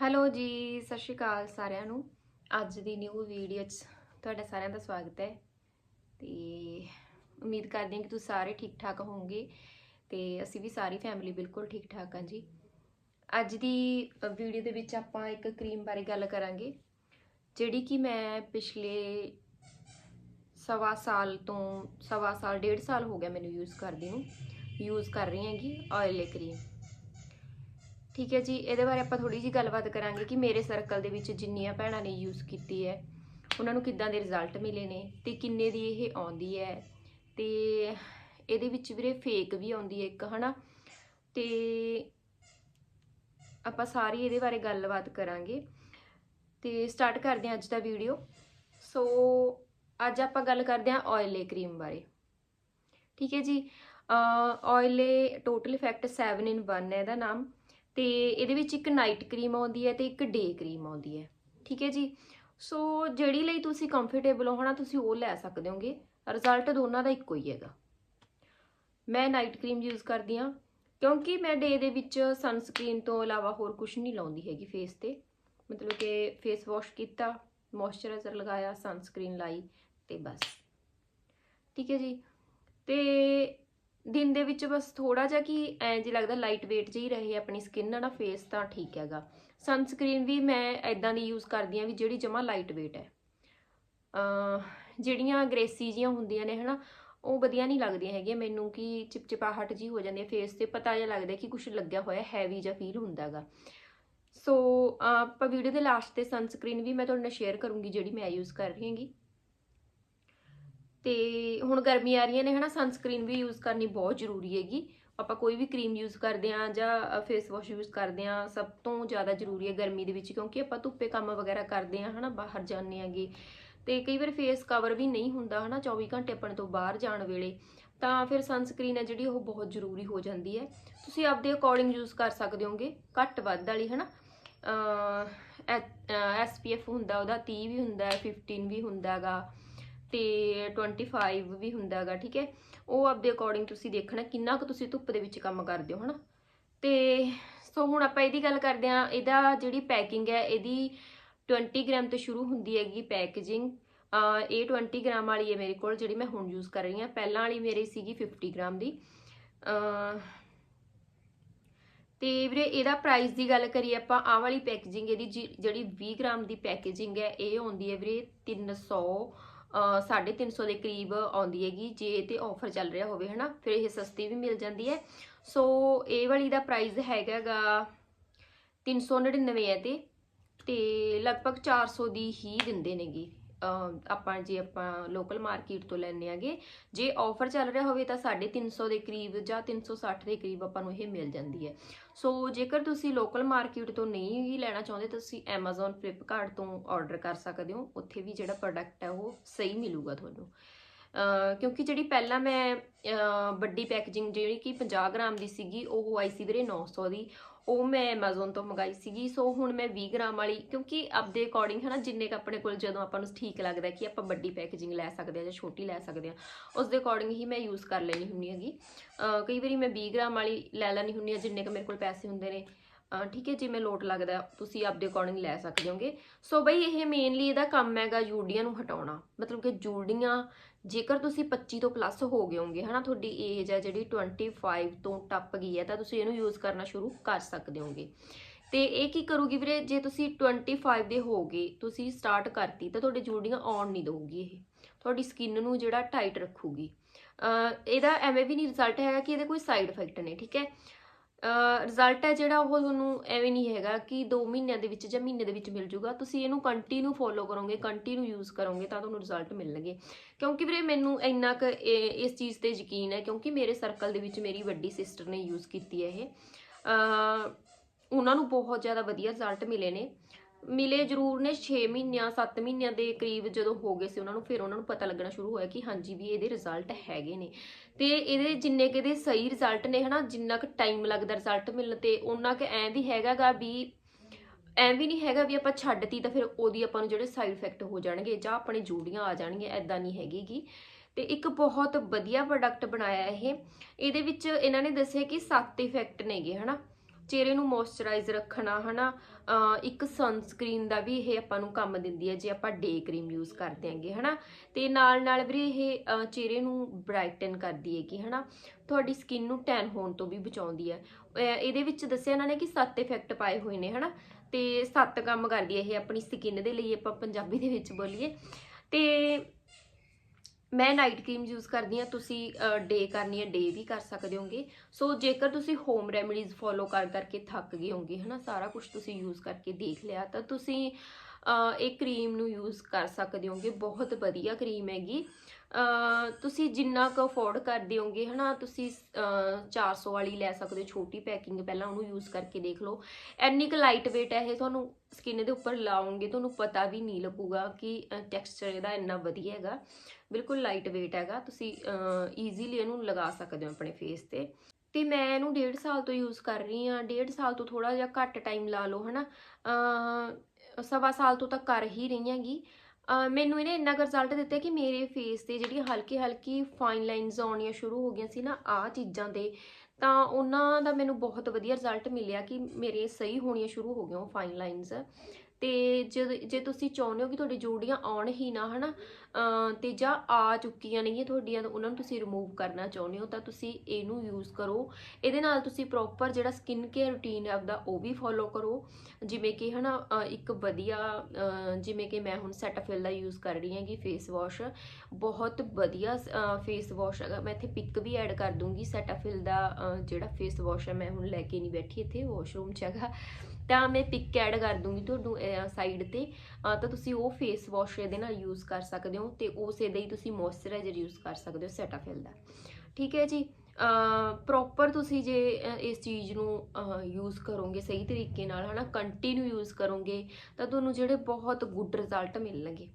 Hello ਜੀ, ਸਤਿ ਸ਼੍ਰੀ ਅਕਾਲ ਸਾਰਿਆਂ ਨੂੰ। ਅੱਜ ਦੀ ਨਿਊ ਵੀਡੀਓ 'ਚ ਤੁਹਾਡਾ ਸਾਰਿਆਂ ਦਾ ਸਵਾਗਤ ਹੈ। ਤੇ ਉਮੀਦ ਕਰਦੇ ਹਾਂ ਕਿ ਤੁਸੀਂ ਸਾਰੇ ਠੀਕ ਠਾਕ ਹੋਵੋਗੇ ਤੇ ਅਸੀਂ ਵੀ ਸਾਰੀ ਫੈਮਿਲੀ ਬਿਲਕੁਲ ਠੀਕ ਠਾਕ ਹਾਂ ਜੀ। ਅੱਜ ਦੀ ਵੀਡੀਓ ਦੇ ਵਿੱਚ ਆਪਾਂ ਇੱਕ ਕਰੀਮ ਬਾਰੇ ਗੱਲ ਕਰਾਂਗੇ, ਜਿਹੜੀ ਕਿ ਮੈਂ ਪਿਛਲੇ ਸਵਾ ਸਾਲ ਤੋਂ, ਸਵਾ ਸਾਲ, ਡੇਢ ਸਾਲ ਹੋ ਗਿਆ ਮੈਨੂੰ ਯੂਜ਼ ਕਰਦੀ ਨੂੰ। ਯੂਜ਼ ਕਰ ਰਹੀ ਹਾਂਗੀ ਆਇਲ ਕਰੀਮ ਠੀਕ ਹੈ ਜੀ, ਇਹਦੇ ਬਾਰੇ ਆਪਾਂ ਥੋੜੀ ਜੀ ਗੱਲਬਾਤ ਕਰਾਂਗੇ ਕਿ ਮੇਰੇ ਸਰਕਲ ਦੇ ਵਿੱਚ ਜਿੰਨੀਆਂ ਭੈਣਾਂ ਨੇ ਯੂਜ਼ ਕੀਤੀ ਹੈ, ਉਹਨਾਂ ਨੂੰ ਕਿੱਦਾਂ ਦੇ ਰਿਜ਼ਲਟ ਮਿਲੇ ਨੇ ਤੇ ਕਿੰਨੇ ਦੀ ਇਹ ਆਉਂਦੀ ਹੈ ਤੇ ਇਹਦੇ ਵਿੱਚ ਵੀਰੇ ਫੇਕ ਵੀ ਆਉਂਦੀ ਹੈ ਇੱਕ, ਹਨਾ? ਤੇ ਆਪਾਂ ਸਾਰੀ ਇਹਦੇ ਬਾਰੇ ਗੱਲਬਾਤ ਕਰਾਂਗੇ ਤੇ ਸਟਾਰਟ ਕਰਦੇ ਹਾਂ ਅੱਜ ਦਾ ਵੀਡੀਓ ਸੋ ਅੱਜ ਆਪਾਂ ਗੱਲ ਕਰਦੇ ਹਾਂ ਆਇਲੇ ਕਰੀਮ ਬਾਰੇ। ਠੀਕ ਹੈ ਜੀ ਆਇਲੇ ਟੋਟਲ ਇਫੈਕਟ 7 ਇਨ 1 ਹੈ ਇਹਦਾ ਨਾਮ। ਤੇ ਇਹਦੇ ਵਿੱਚ ਇੱਕ ਨਾਈਟ ਕਰੀਮ ਆਉਂਦੀ ਹੈ ਤੇ ਇੱਕ ਡੇ ਕਰੀਮ ਆਉਂਦੀ ਹੈ। ਠੀਕ ਹੈ ਜੀ? ਸੋ ਜਿਹੜੀ ਲਈ ਤੁਸੀਂ ਕੰਫਰਟੇਬਲ ਹੋ ਹਨਾ, ਤੁਸੀਂ ਉਹ ਲੈ ਸਕਦੇ ਹੋਗੇ। ਰਿਜ਼ਲਟ ਦੋਨਾਂ ਦਾ ਇੱਕੋ ਹੀ ਹੈਗਾ। ਮੈਂ ਨਾਈਟ ਕਰੀਮ ਯੂਜ਼ ਕਰਦੀ ਹਾਂ, ਕਿਉਂਕਿ ਮੈਂ ਡੇ ਦੇ ਵਿੱਚ ਸਨਸਕ੍ਰੀਨ ਤੋਂ ਇਲਾਵਾ ਹੋਰ ਕੁਝ ਨਹੀਂ ਲਾਉਂਦੀ ਹੈਗੀ ਫੇਸ ਤੇ। ਮਤਲਬ ਕਿ ਫੇਸ ਵਾਸ਼ ਕੀਤਾ ਮੋਇਸਚਰਾਈਜ਼ਰ ਲਗਾਇਆ ਸਨਸਕ੍ਰੀਨ ਲਾਈ ਤੇ ਬਸ। ਠੀਕ ਹੈ ਜੀ? ਤੇ ਦਿਨ ਦੇ ਵਿੱਚ ਬਸ ਥੋੜਾ ਜਿਹਾ ਕਿ ਐਂ ਜੇ ਲੱਗਦਾ ਲਾਈਟ weight ਜਿਹੀ ਰਹੇ ਆਪਣੀ ਸਕਿਨ ਨਾ ਫੇਸ ਤਾਂ ਠੀਕ ਹੈਗਾ। ਸਨਸਕ੍ਰੀਨ ਵੀ ਮੈਂ ਐਦਾਂ ਦੀ ਯੂਜ਼ ਕਰਦੀ ਆ ਵੀ ਜਿਹੜੀ ਜਮਾ ਲਾਈਟ weight ਹੈ। ਜਿਹੜੀਆਂ ਗ੍ਰੇਸੀ ਜੀਆਂ ਹੁੰਦੀਆਂ ਨੇ, ਹਨਾ, ਉਹ ਵਧੀਆ ਨਹੀਂ ਲੱਗਦੀਆਂ ਹੈਗੀਆਂ ਮੈਨੂੰ ਕਿ ਚਿਪਚਿਪਾਹਟ ਜੀ ਹੋ ਜਾਂਦੀ ਹੈ ਫੇਸ ਤੇ, ਪਤਾ ਜਿਹਾ ਲੱਗਦਾ ਕਿ ਕੁਝ ਲੱਗਿਆ ਹੋਇਆ ਹੈਵੀ ਜਿਹਾ ਫੀਲ ਹੁੰਦਾਗਾ ਸੋ ਆਪਾਂ ਵੀਡੀਓ ਦੇ ਲਾਸਟ ਤੇ ਸਨਸਕ੍ਰੀਨ ਵੀ ਮੈਂ ਤੁਹਾਡੇ ਨਾਲ ਸ਼ੇਅਰ ਕਰੂੰਗੀ ਜਿਹੜੀ ਮੈਂ ਯੂਜ਼ ਕਰ ਰਹੀ ਹਾਂਗੀ। ਤੇ ਹੁਣ ਗਰਮੀ ਆ ਰਹੀਆਂ ਨੇ, ਹਨਾ ਸਨਸਕ੍ਰੀਨ ਵੀ ਯੂਜ਼ ਕਰਨੀ ਬਹੁਤ ਜ਼ਰੂਰੀ ਹੈਗੀ। ਆਪਾਂ ਕੋਈ ਵੀ ਕਰੀਮ ਯੂਜ਼ ਕਰਦੇ ਆ ਜਾਂ ਫੇਸ ਵਾਸ਼ ਯੂਜ਼ ਕਰਦੇ ਆ ਸਭ ਤੋਂ ਜ਼ਿਆਦਾ ਜ਼ਰੂਰੀ ਹੈ ਗਰਮੀ ਦੇ ਵਿੱਚ, ਕਿਉਂਕਿ ਆਪਾਂ ਧੁੱਪੇ ਕੰਮ ਵਗੈਰਾ ਕਰਦੇ ਆ ਹਨਾ, ਬਾਹਰ ਜਾਂਦੇ ਆਗੇ ਤੇ ਕਈ ਵਾਰ ਫੇਸ ਕਵਰ ਵੀ ਨਹੀਂ ਹੁੰਦਾ, ਹਨਾ 24 ਘੰਟੇ ਆਪਣੇ ਤੋਂ ਬਾਹਰ ਜਾਣ ਵੇਲੇ। ਤਾਂ ਫਿਰ ਸਨਸਕ੍ਰੀਨ ਹੈ ਜਿਹੜੀ, ਉਹ ਬਹੁਤ ਜ਼ਰੂਰੀ ਹੋ ਜਾਂਦੀ ਹੈ। ਤੁਸੀਂ ਆਪਦੇ ਅਕੋਰਡਿੰਗ ਯੂਜ਼ ਕਰ ਸਕਦੇ ਹੋਗੇ, ਘੱਟ ਵੱਧ ਵਾਲੀ, ਹਨਾ। ਐਸਪੀਐਫ ਹੁੰਦਾ, ਉਹਦਾ 30 ਵੀ ਹੁੰਦਾ 15 ਵੀ ਹੁੰਦਾਗਾ। ਤੇ 25 ਵੀ ਹੁੰਦਾਗਾ ਠੀਕ ਹੈ? ਉਹ ਆਪਦੇ ਅਕੋਰਡਿੰਗ ਤੁਸੀਂ ਦੇਖਣਾ ਕਿੰਨਾ ਕੁ ਤੁਸੀਂ ਧੁੱਪ ਦੇ ਵਿੱਚ ਕੰਮ ਕਰਦੇ ਹੋ, ਹਨਾ? ਤੇ ਸੋ ਹੁਣ ਆਪਾਂ ਇਹਦੀ ਗੱਲ ਕਰਦੇ ਆ ਇਹਦਾ ਜਿਹੜੀ ਪੈਕਿੰਗ ਹੈ, ਇਹਦੀ 20 ਗ੍ਰਾਮ ਤੋਂ ਸ਼ੁਰੂ ਹੁੰਦੀ ਹੈਗੀ ਪੈਕੇਜਿੰਗ ਇਹ 20 ਗ੍ਰਾਮ ਵਾਲੀ ਹੈ ਮੇਰੇ ਕੋਲ, ਜਿਹੜੀ ਮੈਂ ਹੁਣ ਯੂਜ਼ ਕਰ ਰਹੀ ਹਾਂ। ਪਹਿਲਾਂ ਵਾਲੀ ਮੇਰੀ ਸੀਗੀ 50 ਗ੍ਰਾਮ ਦੀ। ਤੇ ਵੀਰੇ, ਇਹਦਾ ਪ੍ਰਾਈਸ ਦੀ ਗੱਲ ਕਰੀਏ ਆਪਾਂ, ਆਹ ਵਾਲੀ ਪੈਕੇਜਿੰਗ ਇਹਦੀ ਜਿਹੜੀ 20 ਗ੍ਰਾਮ ਦੀ ਪੈਕੇਜਿੰਗ ਹੈ, ਇਹ ਆਉਂਦੀ ਹੈ ਵੀਰੇ 300 350 ਦੇ ਕਰੀਬ ਆਉਂਦੀ ਹੈਗੀ, ਜੇ ਤੇ ਆਫਰ ਚੱਲ ਰਿਹਾ ਹੋਵੇ, ਹਨਾ, ਫਿਰ ਇਹ ਸਸਤੀ ਵੀ ਮਿਲ ਜਾਂਦੀ ਹੈ। ਸੋ ਇਹ ਵਾਲੀ ਦਾ ਪ੍ਰਾਈਸ ਹੈਗਾਗਾ 399 ਹੈ ਤੇ ਤੇ ਲਗਭਗ 400 ਦੀ ਹੀ ਦਿੰਦੇ ਨੇਗੇ। ਆਪਾਂ ਜੇ ਆਪਾਂ ਲੋਕਲ ਮਾਰਕੀਟ ਤੋਂ ਲੈਣੇ ਆਗੇ, ਜੇ ਆਫਰ ਚੱਲ ਰਿਹਾ ਹੋਵੇ ਤਾਂ 350 ਦੇ ਕਰੀਬ ਜਾਂ 360 ਦੇ ਕਰੀਬ ਆਪਾਂ ਨੂੰ ਇਹ ਮਿਲ ਜਾਂਦੀ ਹੈ। ਸੋ ਜੇਕਰ ਤੁਸੀਂ ਲੋਕਲ ਮਾਰਕੀਟ ਤੋਂ ਨਹੀਂ ਵੀ ਲੈਣਾ ਚਾਹੁੰਦੇ ਤੁਸੀਂ Amazon, Flipkart ਤੋਂ ਆਰਡਰ ਕਰ ਸਕਦੇ ਹੋ। ਉੱਥੇ ਵੀ ਜਿਹੜਾ ਪ੍ਰੋਡਕਟ ਹੈ, ਉਹ ਸਹੀ ਮਿਲੂਗਾ ਤੁਹਾਨੂੰ। ਕਿਉਂਕਿ ਜਿਹੜੀ ਪਹਿਲਾਂ ਮੈਂ ਵੱਡੀ ਪੈਕੇਜਿੰਗ ਜਿਹੜੀ ਕਿ 50 ਗ੍ਰਾਮ ਦੀ ਸੀਗੀ, ਉਹ ਆਈ ਸੀ ਵੀਰੇ 900 ਦੀ। ਉਹ ਮੈਂ Amazon ਤੋਂ ਮੰਗਾਈ ਸੀਗੀ, ਸੋ ਹੁਣ ਮੈਂ 20 ਗ੍ਰਾਮ ਵਾਲੀ, ਕਿਉਂਕਿ ਆਪਦੇ ਅਕੋਰਡਿੰਗ ਨਾ ਜਿੰਨੇ ਕ ਆਪਣੇ ਕੋਲ ਜਦੋਂ ਆਪਾਂ ਨੂੰ ਠੀਕ ਲੱਗਦਾ ਕਿ ਆਪਾਂ ਵੱਡੀ ਪੈਕੇਜਿੰਗ ਲੈ ਸਕਦੇ ਆ ਜਾਂ ਛੋਟੀ ਲੈ ਸਕਦੇ ਆ ਉਸ ਦੇ ਅਕੋਰਡਿੰਗ ਹੀ ਮੈਂ ਯੂਜ਼ ਕਰ ਲੈਣੀ ਹੁੰਦੀ ਹੈਗੀ। ਕਈ ਵਾਰੀ ਮੈਂ 20 ਗ੍ਰਾਮ ਵਾਲੀ ਲੈ ਲੈਣੀ ਹੁੰਦੀ ਆ ਜਿੰਨੇ ਕ ਮੇਰੇ ਕੋਲ ਪੈਸੇ ਹੁੰਦੇ ਨੇ। ਠੀਕ ਹੈ ਜਿਵੇਂ ਲੋਟ ਲੱਗਦਾ ਤੁਸੀਂ ਆਪਦੇ ਅਕੋਰਡਿੰਗ ਲੈ ਸਕਦੇ ਹੋਗੇ। ਸੋ ਬਈ ਇਹ ਮੇਨਲੀ ਇਹਦਾ ਕੰਮ ਹੈਗਾ ਜੂੜੀਆਂ ਨੂੰ ਹਟਾਉਣਾ। ਮਤਲਬ ਕਿ ਜੂੜੀਆਂ ਜੇਕਰ ਤੁਸੀਂ 25 ਤੋਂ ਪਲੱਸ ਹੋ ਗਏ ਹੋਗੇ ਹਨਾ, ਤੁਹਾਡੀ ਏਜ ਹੈ ਜਿਹੜੀ 25 ਤੋਂ ਟੱਪ ਗਈ ਹੈ, ਤਾਂ ਤੁਸੀਂ ਇਹਨੂੰ ਯੂਜ਼ ਕਰਨਾ ਸ਼ੁਰੂ ਕਰ ਸਕਦੇ ਹੋਗੇ ਤੇ ਇਹ ਕੀ ਕਰੂਗੀ ਵੀਰੇ? ਜੇ ਤੁਸੀਂ 25 ਦੇ ਹੋਗੇ ਤੁਸੀਂ ਸਟਾਰਟ ਕਰਤੀ, ਤਾਂ ਤੁਹਾਡੇ ਜੂੜੀਆਂ ਆਉਣ ਨਹੀਂ ਦਊਗੀ ਇਹ। ਤੁਹਾਡੀ ਸਕਿਨ ਨੂੰ ਜਿਹੜਾ ਟਾਈਟ ਰੱਖੂਗੀ। ਇਹਦਾ ਐਵੇਂ ਵੀ ਨਹੀਂ ਰਿਜ਼ਲਟ ਹੈਗਾ ਕਿ ਇਹਦੇ ਕੋਈ ਸਾਈਡ ਇਫੈਕਟ ਨੇ, ਠੀਕ ਹੈ? ਰਿਜ਼ਲਟ ਹੈ ਜਿਹੜਾ ਉਹ ਤੁਹਾਨੂੰ ਐਵੇਂ ਨਹੀਂ ਹੈਗਾ ਕਿ 2 ਮਹੀਨਿਆਂ ਦੇ ਵਿੱਚ ਜਾਂ ਮਹੀਨੇ ਦੇ ਵਿੱਚ ਮਿਲ ਜੂਗਾ ਤੁਸੀਂ ਇਹਨੂੰ ਕੰਟੀਨਿਊ ਫੋਲੋ ਕਰੋਗੇ ਕੰਟੀਨਿਊ ਯੂਜ਼ ਕਰੋਗੇ ਤਾਂ ਤੁਹਾਨੂੰ ਰਿਜ਼ਲਟ ਮਿਲਣਗੇ। ਕਿਉਂਕਿ ਵੀਰੇ ਮੈਨੂੰ ਇੰਨਾ ਕੁ ਇਸ ਚੀਜ਼ ਤੇ ਯਕੀਨ ਹੈ ਕਿਉਂਕਿ ਮੇਰੇ ਸਰਕਲ ਦੇ ਵਿੱਚ ਮੇਰੀ ਵੱਡੀ ਸਿਸਟਰ ਨੇ ਯੂਜ਼ ਕੀਤੀ ਹੈ ਇਹ। ਉਹਨਾਂ ਨੂੰ ਬਹੁਤ ਜ਼ਿਆਦਾ ਵਧੀਆ ਰਿਜ਼ਲਟ ਮਿਲੇ ਨੇ। ਮਿਲੇ ਜ਼ਰੂਰ ਨੇ 6 ਮਹੀਨਿਆਂ 7 ਮਹੀਨਿਆਂ ਦੇ ਕਰੀਬ ਜਦੋਂ ਹੋ ਗਏ ਸੀ ਉਹਨਾਂ ਨੂੰ, ਫਿਰ ਉਹਨਾਂ ਨੂੰ ਪਤਾ ਲੱਗਣਾ ਸ਼ੁਰੂ ਹੋਇਆ ਕਿ ਹਾਂਜੀ ਵੀ ਇਹਦੇ ਰਿਜ਼ਲਟ ਹੈਗੇ ਨੇ। ਤੇ ਇਹਦੇ ਜਿੰਨੇ ਕਿ ਇਹਦੇ ਸਹੀ ਰਿਜ਼ਲਟ ਨੇ ਹਨਾ, ਜਿੰਨਾ ਕੁ ਟਾਈਮ ਲੱਗਦਾ ਰਿਜ਼ਲਟ ਮਿਲਣ ਤੇ ਉਹਨਾਂ ਕੁ ਐਂ ਵੀ ਹੈਗਾਗਾ ਵੀ, ਐਂ ਵੀ ਨਹੀਂ ਹੈਗਾ ਵੀ ਆਪਾਂ ਛੱਡਤੀ ਤਾਂ ਫਿਰ ਉਹਦੀ ਆਪਾਂ ਨੂੰ ਜਿਹੜੇ ਸਾਈਡ ਇਫੈਕਟ ਹੋ ਜਾਣਗੇ ਜਾਂ ਆਪਣੇ ਜੂੜੀਆਂ ਆ ਜਾਣਗੀਆਂ ਐਦਾਂ ਨਹੀਂ ਹੈਗੀਗੀ ਤੇ ਇੱਕ ਬਹੁਤ ਵਧੀਆ ਪ੍ਰੋਡਕਟ ਬਣਾਇਆ ਇਹ। ਇਹਦੇ ਵਿੱਚ ਇਹਨਾਂ ਨੇ ਦੱਸਿਆ ਕਿ ਸੱਤ ਇਫੈਕਟ ਨੇਗੇ ਹਨਾ। ਚਿਹਰੇ ਨੂੰ ਮੋਇਸਚਰਾਈਜ਼ ਰੱਖਣਾ, ਹਨਾ? ਅਹ ਇੱਕ ਸਨਸਕ੍ਰੀਨ ਦਾ ਵੀ ਇਹ ਆਪਾਂ ਨੂੰ ਕੰਮ ਦਿੰਦੀ ਹੈ ਜੇ ਆਪਾਂ ਡੇ ਕਰੀਮ ਯੂਜ਼ ਕਰਦੇ ਆਂਗੇ ਹਨਾ? ਤੇ ਨਾਲ ਨਾਲ ਵੀਰੇ ਇਹ ਚਿਹਰੇ ਨੂੰ ਬ੍ਰਾਈਟਨ ਕਰਦੀ ਹੈ ਹੈਗੀ, ਹਨਾ? ਤੁਹਾਡੀ ਸਕਿਨ ਨੂੰ ਟੈਨ ਹੋਣ ਤੋਂ ਵੀ ਬਚਾਉਂਦੀ ਹੈ ਅਹ ਇਹਦੇ ਵਿੱਚ ਦੱਸਿਆ ਇਹਨਾਂ ਨੇ ਕਿ ਸੱਤ ਇਫੈਕਟ ਪਾਏ ਹੋਏ ਨੇ, ਹਨਾ? ਤੇ ਸੱਤ ਕੰਮ ਕਰਦੀ ਹੈ ਇਹ ਆਪਣੀ ਸਕਿਨ ਦੇ ਲਈ, ਆਪਾਂ ਪੰਜਾਬੀ ਦੇ ਵਿੱਚ ਬੋਲੀਏ। ਤੇ ਮੈਂ ਨਾਈਟ ਕਰੀਮ ਯੂਜ਼ ਕਰਦੀ ਹਾਂ, ਤੁਸੀਂ ਡੇ ਕਰਨੀ ਹੈ ਡੇ ਵੀ ਕਰ ਸਕਦੇ ਹੋਗੇ। ਸੋ ਜੇਕਰ ਤੁਸੀਂ ਹੋਮ ਰੈਮਡੀਜ਼ ਫੋਲੋ ਕਰ ਕਰਕੇ ਥੱਕ ਗਏ ਹੋਗੇ, ਹਨਾ, ਸਾਰਾ ਕੁਝ ਤੁਸੀਂ ਯੂਜ਼ ਕਰਕੇ ਦੇਖ ਲਿਆ, ਤਾਂ ਤੁਸੀਂ ਇਹ ਕਰੀਮ ਨੂੰ ਯੂਜ਼ ਕਰ ਸਕਦੇ ਹੋਗੇ। ਬਹੁਤ ਵਧੀਆ ਕਰੀਮ ਹੈਗੀ। ਤੁਸੀਂ ਜਿੰਨਾ ਕੁ ਅਫੋਰਡ ਕਰਦੇ ਹੋਗੇ ਹਨਾ ਤੁਸੀਂ ਅਹ, 400 ਵਾਲੀ ਲੈ ਸਕਦੇ ਹੋ ਛੋਟੀ ਪੈਕਿੰਗ ਪਹਿਲਾਂ ਉਹਨੂੰ ਯੂਜ਼ ਕਰਕੇ ਦੇਖ ਲਓ। ਇੰਨੀ ਕੁ ਲਾਈਟ weight ਹੈ ਇਹ ਤੁਹਾਨੂੰ ਸਕਿਨ ਦੇ ਉੱਪਰ ਲਾਉਂਗੇ ਤੁਹਾਨੂੰ ਪਤਾ ਵੀ ਨਹੀਂ ਲੱਗੂਗਾ ਕਿ ਟੈਕਸਚਰ ਇਹਦਾ ਇੰਨਾ ਵਧੀਆ ਹੈਗਾ। ਬਿਲਕੁਲ ਲਾਈਟ weight ਹੈਗਾ ਤੁਸੀਂ ਈਜ਼ੀਲੀ ਇਹਨੂੰ ਲਗਾ ਸਕਦੇ ਹੋ ਆਪਣੇ ਫੇਸ ਤੇ। ਤੇ ਮੈਂ ਇਹਨੂੰ ਡੇਢ ਸਾਲ ਤੋਂ ਯੂਜ਼ ਕਰ ਰਹੀ ਹਾਂ ਡੇਢ ਸਾਲ ਤੋਂ ਥੋੜਾ ਜਿਹਾ ਘੱਟ ਟਾਈਮ ਲਾ ਲਓ ਹਨਾ। ਅਹ ਸਵਾ ਸਾਲ ਤੋਂ ਤਾਂ ਕਰ ਹੀ ਰਹੀ ਹੈਗੀ। ਮੈਨੂੰ ਇਹਨੇ ਇੰਨਾ ਕੁ ਰਿਜ਼ਲਟ ਦਿੱਤਾ ਕਿ ਮੇਰੇ ਫੇਸ ਤੇ ਜਿਹੜੀਆਂ ਹਲਕੀ ਹਲਕੀ ਫਾਈਨ ਲਾਈਨਸ ਆਉਣੀਆਂ ਸ਼ੁਰੂ ਹੋ ਗਈਆਂ ਸੀ ਨਾ ਆਹ ਚੀਜ਼ਾਂ ਤੇ, ਤਾਂ ਉਹਨਾਂ ਦਾ ਮੈਨੂੰ ਬਹੁਤ ਵਧੀਆ ਰਿਜ਼ਲਟ ਮਿਲਿਆ ਕਿ ਮੇਰੇ ਸਹੀ ਹੋਣੀਆਂ ਸ਼ੁਰੂ ਹੋ ਗਈਆਂ ਉਹ ਫਾਈਨ ਲਾਈਨਸ ਤੇ ਜਦ, ਜੇ ਤੁਸੀਂ ਚਾਹੁੰਦੇ ਹੋ ਕਿ ਤੁਹਾਡੀ ਜੋੜੀਆਂ ਆਉਣ ਹੀ ਨਾ, ਹਨਾ, ਅਹ, ਤੇ ਜਾਂ ਆ ਚੁੱਕੀਆਂ ਨੇਗੀਆਂ ਤੁਹਾਡੀਆਂ, ਤਾਂ ਉਹਨਾਂ ਨੂੰ ਤੁਸੀਂ ਰਿਮੂਵ ਕਰਨਾ ਚਾਹੁੰਦੇ ਹੋ, ਤਾਂ ਤੁਸੀਂ ਇਹਨੂੰ ਯੂਜ਼ ਕਰੋ। ਇਹਦੇ ਨਾਲ ਤੁਸੀਂ ਪ੍ਰੋਪਰ ਜਿਹੜਾ ਸਕਿਨ ਕੇਅਰ ਰੂਟੀਨ ਹੈ ਆਪਦਾ, ਉਹ ਵੀ ਫੋਲੋ ਕਰੋ। ਜਿਵੇਂ ਕਿ, ਹਨਾ, ਅਹ, ਇੱਕ ਵਧੀਆ ਜਿਵੇਂ ਕਿ ਮੈਂ ਹੁਣ ਸੈਟਾਫਿਲ ਦਾ ਯੂਜ਼ ਕਰ ਰਹੀ ਹੈਗੀ ਫੇਸ ਵਾਸ਼ ਬਹੁਤ ਵਧੀਆ ਫੇਸ ਵਾਸ਼ ਹੈਗਾ। ਮੈਂ ਇੱਥੇ ਪਿਕ ਵੀ ਐਡ ਕਰ ਦੂੰਗੀ ਸੈਟਾਫਿਲ ਦਾ ਜਿਹੜਾ ਫੇਸ ਵਾਸ਼ ਹੈ, ਮੈਂ ਹੁਣ ਲੈ ਕੇ ਨਹੀਂ ਬੈਠੀ ਇੱਥੇ ਵਾਸ਼ਰੂਮ 'ਚ ਹੈਗਾ। ਤਾਂ ਮੈਂ ਪਿਕ ਐਡ ਕਰ ਦੂੰਗੀ ਤੁਹਾਨੂੰ ਸਾਈਡ ਤੇ। ਤਾਂ ਤੁਸੀਂ ਉਹ ਫੇਸ ਵਾਸ਼ ਇਹਦੇ ਨਾਲ ਯੂਜ਼ ਕਰ ਸਕਦੇ ਹੋ ਤੇ ਉਸੇ ਦੇ ਹੀ ਤੁਸੀਂ ਮੋਇਸਚਰਾਈਜ਼ਰ ਯੂਜ਼ ਕਰ ਸਕਦੇ ਹੋ ਸੈਟਾਫਿਲ ਦਾ। ਠੀਕ ਹੈ ਜੀ? ਪ੍ਰੋਪਰ ਤੁਸੀਂ ਜੇ ਇਸ ਚੀਜ਼ ਨੂੰ ਯੂਜ਼ ਕਰੋਗੇ ਸਹੀ ਤਰੀਕੇ ਨਾਲ, ਹਨਾ ਕੰਟੀਨਿਊ ਯੂਜ਼ ਕਰੋਗੇ, ਤਾਂ ਤੁਹਾਨੂੰ ਜਿਹੜੇ ਬਹੁਤ ਗੁੱਡ ਰਿਜ਼ਲਟ ਮਿਲਣਗੇ।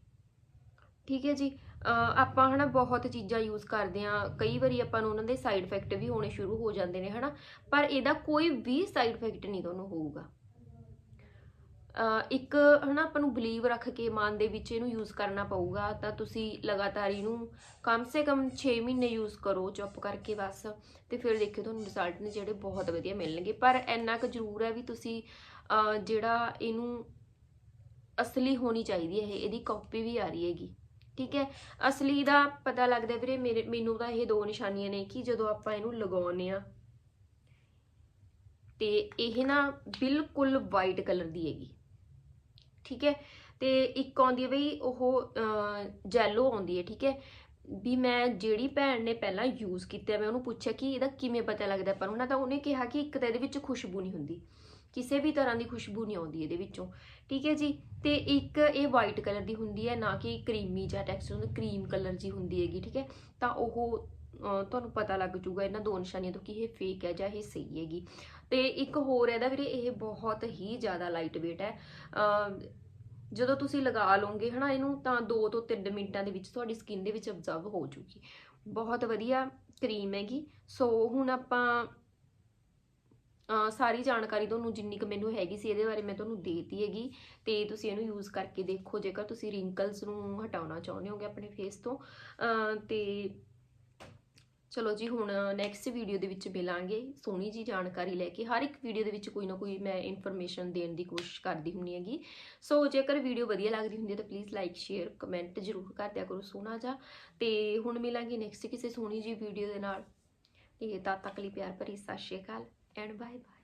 ਠੀਕ ਹੈ ਜੀ? ਅਹ, ਆਪਾਂ, ਹਨਾ, ਬਹੁਤ ਚੀਜ਼ਾਂ ਯੂਜ਼ ਕਰਦੇ ਆ ਕਈ ਵਾਰੀ ਆਪਾਂ ਨੂੰ ਉਹਨਾਂ ਦੇ ਸਾਈਡ ਇਫੈਕਟ ਵੀ ਹੋਣੇ ਸ਼ੁਰੂ ਹੋ ਜਾਂਦੇ ਨੇ, ਹਨਾ। ਪਰ ਇਹਦਾ ਕੋਈ ਵੀ ਸਾਈਡ ਇਫੈਕਟ ਨਹੀਂ ਤੁਹਾਨੂੰ ਹੋਊਗਾ। ਇੱਕ ਹਨਾ ਆਪਾਂ ਨੂੰ ਬਲੀਵ ਰੱਖ ਕੇ ਮਨ ਦੇ ਵਿੱਚ ਇਹਨੂੰ ਯੂਜ਼ ਕਰਨਾ ਪਊਗਾ, ਤਾਂ ਤੁਸੀਂ ਲਗਾਤਾਰ ਇਹਨੂੰ ਕਮ ਸੇ ਕਮ 6 ਮਹੀਨੇ ਯੂਜ਼ ਕਰੋ ਚੁੱਪ ਕਰਕੇ ਬਸ, ਤੇ ਫਿਰ ਦੇਖਿਓ ਤੁਹਾਨੂੰ ਰਿਜ਼ਲਟ ਨੇ ਜਿਹੜੇ ਬਹੁਤ ਵਧੀਆ ਮਿਲਣਗੇ। ਪਰ ਇੰਨਾ ਕੁ ਜ਼ਰੂਰ ਹੈ ਵੀ ਤੁਸੀਂ ਜਿਹੜਾ ਇਹਨੂੰ ਅਸਲੀ ਹੋਣੀ ਚਾਹੀਦੀ ਹੈ, ਇਹਦੀ ਕਾਪੀ ਵੀ ਆ ਰਹੀ ਹੈਗੀ। ਠੀਕ ਹੈ? ਅਸਲੀ ਦਾ ਪਤਾ ਲੱਗਦਾ ਵੀਰੇ, ਮੇਰੇ, ਮੈਨੂੰ ਤਾਂ ਇਹ ਦੋ ਨਿਸ਼ਾਨੀਆਂ ਨੇ ਕਿ ਜਦੋਂ ਆਪਾਂ ਇਹਨੂੰ ਲਗਾਉਂਦੇ ਆ ਤੇ ਇਹ ਨਾ ਬਿਲਕੁਲ ਵਾਈਟ ਕਲਰ ਦੀ ਹੈਗੀ। ਠੀਕ ਹੈ? ਤੇ ਇੱਕ ਆਉਂਦੀ ਹੈ ਬਈ ਉਹ ਜੈਲੋ ਆਉਂਦੀ ਹੈ, ਠੀਕ ਹੈ? ਵੀ ਮੈਂ ਜਿਹੜੀ ਭੈਣ ਨੇ ਪਹਿਲਾਂ ਯੂਜ਼ ਕੀਤਾ ਮੈਂ ਉਹਨੂੰ ਪੁੱਛਿਆ ਕਿ ਇਹਦਾ ਕਿਵੇਂ ਪਤਾ ਲੱਗਦਾ ਪਰ ਉਹਨਾਂ ਤਾਂ ਉਹਨੇ ਕਿਹਾ ਕਿ ਇੱਕ ਤਾਂ ਇਹਦੇ ਵਿੱਚ ਖੁਸ਼ਬੂ ਨਹੀਂ ਹੁੰਦੀ। ਕਿਸੇ ਵੀ ਤਰ੍ਹਾਂ ਦੀ ਖੁਸ਼ਬੂ ਨਹੀਂ ਆਉਂਦੀ ਇਹਦੇ ਵਿੱਚੋਂ। ਠੀਕ ਹੈ ਜੀ? ਤੇ ਇੱਕ ਇਹ ਵਾਈਟ ਕਲਰ ਦੀ ਹੁੰਦੀ ਹੈ, ਨਾ ਕਿ ਕਰੀਮੀ ਜਾਂ ਟੈਕਸਚਰ ਹੁੰਦਾ ਕਰੀਮ ਕਲਰ ਜੀ ਹੁੰਦੀ ਹੈਗੀ, ਠੀਕ ਹੈ? ਤਾਂ ਉਹ ਤੁਹਾਨੂੰ ਪਤਾ ਲੱਗ ਜੂਗਾ ਇਹਨਾਂ ਦੋ ਨਿਸ਼ਾਨੀਆਂ ਤੋਂ ਕਿ ਇਹ ਫੇਕ ਹੈ ਜਾਂ ਇਹ ਸਹੀ ਹੈਗੀ। ਤੇ ਇੱਕ ਹੋਰ ਇਹਦਾ ਵੀਰੇ, ਇਹ ਬਹੁਤ ਹੀ ਜ਼ਿਆਦਾ ਲਾਈਟ weight ਹੈ ਜਦੋਂ ਤੁਸੀਂ ਲਗਾ ਲਓਗੇ ਹਨਾ, ਇਹਨੂੰ ਤਾਂ 2 ਤੋਂ 3 ਮਿੰਟਾਂ ਦੇ ਵਿੱਚ ਤੁਹਾਡੀ ਸਕਿਨ ਦੇ ਵਿੱਚ ਅਬਜ਼ਰਵ ਹੋ ਜੂਗੀ ਬਹੁਤ ਵਧੀਆ ਕਰੀਮ ਹੈਗੀ। ਸੋ ਹੁਣ ਆਪਾਂ ਸਾਰੀ ਜਾਣਕਾਰੀ ਤੁਹਾਨੂੰ ਜਿੰਨੀ ਕੁ ਮੈਨੂੰ ਹੈਗੀ ਸੀ ਇਹਦੇ ਬਾਰੇ ਮੈਂ ਤੁਹਾਨੂੰ ਦੇਤੀ ਹੈਗੀ। ਤੇ ਤੁਸੀਂ ਇਹਨੂੰ ਯੂਜ਼ ਕਰਕੇ ਦੇਖੋ, ਜੇਕਰ ਤੁਸੀਂ ਰਿੰਕਲਸ ਨੂੰ ਹਟਾਉਣਾ ਚਾਹੁੰਦੇ ਹੋਗੇ ਆਪਣੇ ਫੇਸ ਤੋਂ। ਅਹ ਤੇ ਚਲੋ ਜੀ, ਹੁਣ ਨੈਕਸਟ ਵੀਡੀਓ ਦੇ ਵਿੱਚ ਮਿਲਾਂਗੇ। ਸੋਹਣੀ ਜੀ ਜਾਣਕਾਰੀ ਲੈ ਕੇ ਹਰ ਇੱਕ ਵੀਡੀਓ ਦੇ ਵਿੱਚ ਕੋਈ ਨਾ ਕੋਈ ਮੈਂ ਇਨਫੋਰਮੇਸ਼ਨ ਦੇਣ ਦੀ ਕੋਸ਼ਿਸ਼ ਕਰਦੀ ਹੁੰਨੀ ਹੈਗੀ। ਸੋ ਜੇਕਰ ਵੀਡੀਓ ਵਧੀਆ ਲੱਗਦੀ ਹੁੰਦੀ ਹੈ ਤਾਂ ਪਲੀਜ਼ ਲਾਈਕ ਸ਼ੇਅਰ ਕਮੈਂਟ ਜ਼ਰੂਰ ਕਰ ਦਿਆ ਕਰੋ ਸੋਹਣਾ ਜਾ। ਤੇ ਹੁਣ ਮਿਲਾਂਗੇ ਨੈਕਸਟ ਕਿਸੇ ਸੋਹਣੀ ਜੀ ਵੀਡੀਓ ਦੇ ਨਾਲ। ਤੇ ਤਦ ਤੱਕ ਲਈ ਪਿਆਰ ਭਰੀ Sat Sri Akal and bye bye